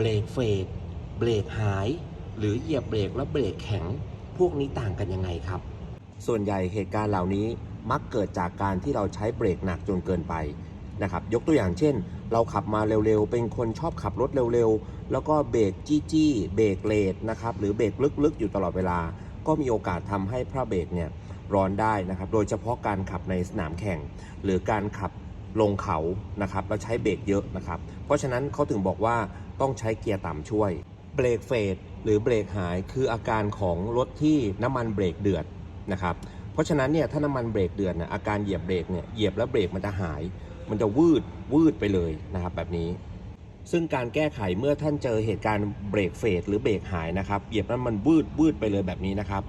เบรกเฟดเบรกหาย หรือเหยียบเบรกแล้วเบรกแข็ง พวกนี้ต่างกันยังไงครับ ส่วนใหญ่เหตุการณ์เหล่านี้มักเกิดจากการที่เราใช้เบรกหนักจนเกินไปนะครับยกตัวอย่างเช่น เราขับมาเร็วๆ เป็นคนชอบขับรถเร็วๆ แล้วก็เบรกจี้ๆเบรกเลดนะครับหรือเบรกลึกๆ อยู่ตลอดเวลา ก็มีโอกาสทำให้พระเบรกเนี่ยร้อนได้นะครับโดยเฉพาะการขับในสนามแข่ง หรือการขับ ลงเขานะครับแล้วใช้เบรกเยอะนะครับ เพราะฉะนั้นเขาถึงบอกว่าต้องใช้เกียร์ต่ำช่วย เบรกเฟดหรือเบรกหายคืออาการของรถที่น้ำมันเบรกเดือดนะครับ เพราะฉะนั้นเนี่ยถ้าน้ำมันเบรกเดือดเนี่ยอาการเหยียบเบรกเนี่ยเหยียบแล้วเบรกมันจะหาย มันจะวืดวืดไปเลยนะครับแบบนี้ ซึ่งการแก้ไขเมื่อท่านเจอเหตุการณ์เบรกเฟดหรือเบรกหายนะครับเหยียบแล้วมันวืดวืดไปเลยแบบนี้นะครับ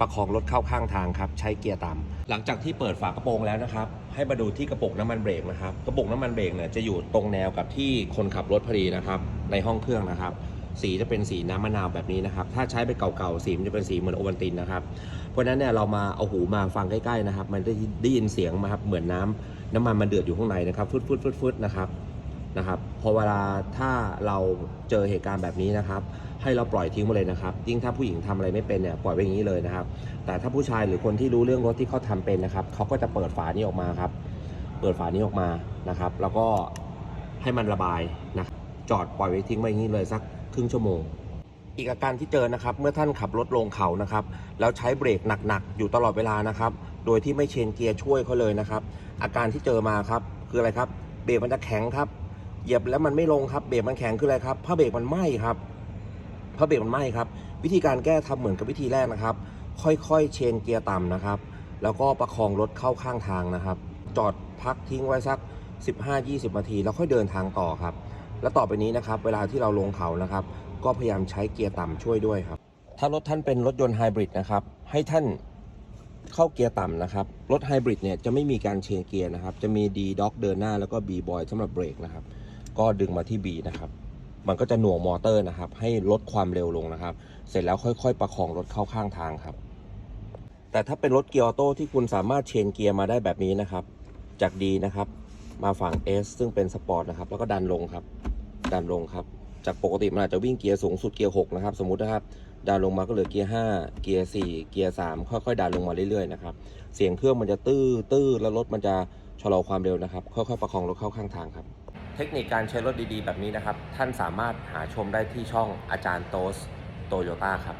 ประคองรถเข้าข้างทางครับใช้เกียร์ต่ำหลังจากที่เปิดฝากระโปรงแล้วนะครับ ให้มาดูที่กระปุกน้ำมันเบรกนะครับ กระปุกน้ำมันเบรกเนี่ยจะอยู่ตรงแนวกับที่คนขับรถพอดีนะครับ ในห้องเครื่องนะครับ สีจะเป็นสีน้ำมะนาวแบบนี้นะครับ ถ้าใช้ไปเก่าๆ สีมันจะเป็นสีเหมือนโอวัลตินนะครับ เพราะฉะนั้นเนี่ยเรามาเอาหูมาฟังใกล้ๆนะครับ มันได้ได้ยินเสียงมาครับ เหมือนน้ำน้ำมันมันเดือดอยู่ข้างในนะครับฟึดฟึดฟึดฟึดนะครับ นะครับพอเวลาถ้าเราเจอเหตุการณ์แบบนี้นะครับ ให้เราปล่อยทิ้งไปเลยนะครับยิ่งถ้าผู้หญิงทำอะไรไม่เป็นเนี่ยปล่อยไว้อย่างนี้เลยนะครับ แต่ถ้าผู้ชายหรือคนที่รู้เรื่องรถที่เขาทำเป็นนะครับเขาก็จะเปิดฝานี้ออกมาครับ เปิดฝานี้ออกมานะครับ แล้วก็ให้มันระบายนะจอดปล่อยไว้ทิ้งไว้อย่างนี้เลยสักครึ่งชั่วโมง อีกอาการที่เจอนะครับ เมื่อท่านขับรถลงเขานะครับแล้วใช้เบรกหนักๆอยู่ตลอดเวลานะครับ โดยที่ไม่เชนเกียร์ช่วยเขาเลยนะครับ อาการที่เจอมาครับคืออะไรครับ เบรกมันจะแข็งครับ เหยียบแล้วมันไม่ลงครับเบรกมันแข็งคืออะไรครับผ้าเบรกมันไหม้ครับผ้าเบรกมันไหม้ครับ วิธีการแก้ทำเหมือนกับวิธีแรกนะครับ ค่อยๆ เชนเกียร์ต่ำนะครับ แล้วก็ประคองรถเข้าข้างทางนะครับ จอดพักทิ้งไว้สัก 15-20 นาที แล้วค่อยเดินทางต่อครับ แล้วต่อไปนี้นะครับ เวลาที่เราลงเขานะครับ ก็พยายามใช้เกียร์ต่ำช่วยด้วยครับ ถ้ารถท่านเป็นรถยนต์ไฮบริดนะครับ ให้ท่านเข้าเกียร์ต่ำนะครับ รถไฮบริดเนี่ยจะไม่มีการเชนเกียร์นะครับ จะมี D Dock เดินหน้าแล้วก็ B Boy สำหรับเบรกนะครับ ก็ดึงมาที่ B นะครับ มันก็จะหน่วงมอเตอร์นะครับ ให้ลดความเร็วลงนะครับ เสร็จแล้วค่อยๆ ประคองรถเข้าข้างทางครับ แต่ถ้าเป็นรถเกียร์ออโต้ที่คุณสามารถเชนเกียร์มาได้แบบนี้นะครับ จาก D นะครับ มาฝั่ง S ซึ่งเป็นสปอร์ตนะครับ แล้วก็ดันลงครับ ดันลงครับ จากปกติมันอาจจะวิ่งเกียร์สูงสุดเกียร์6นะครับ สมมุตินะครับดันลงมาก็เหลือเกียร์5เกียร์4เกียร์3ค่อยๆดันลงมาเรื่อยๆนะครับเสียงเครื่องมันจะตื้อตื้อแล้วรถมันจะชะลอความเร็วนะครับ ค่อยๆประคองรถเข้าข้างทางครับ เทคนิคการใช้รถดีๆ แบบนี้นะครับ ท่านสามารถหาชมได้ที่ช่องอาจารย์โตสโตโยต้าครับ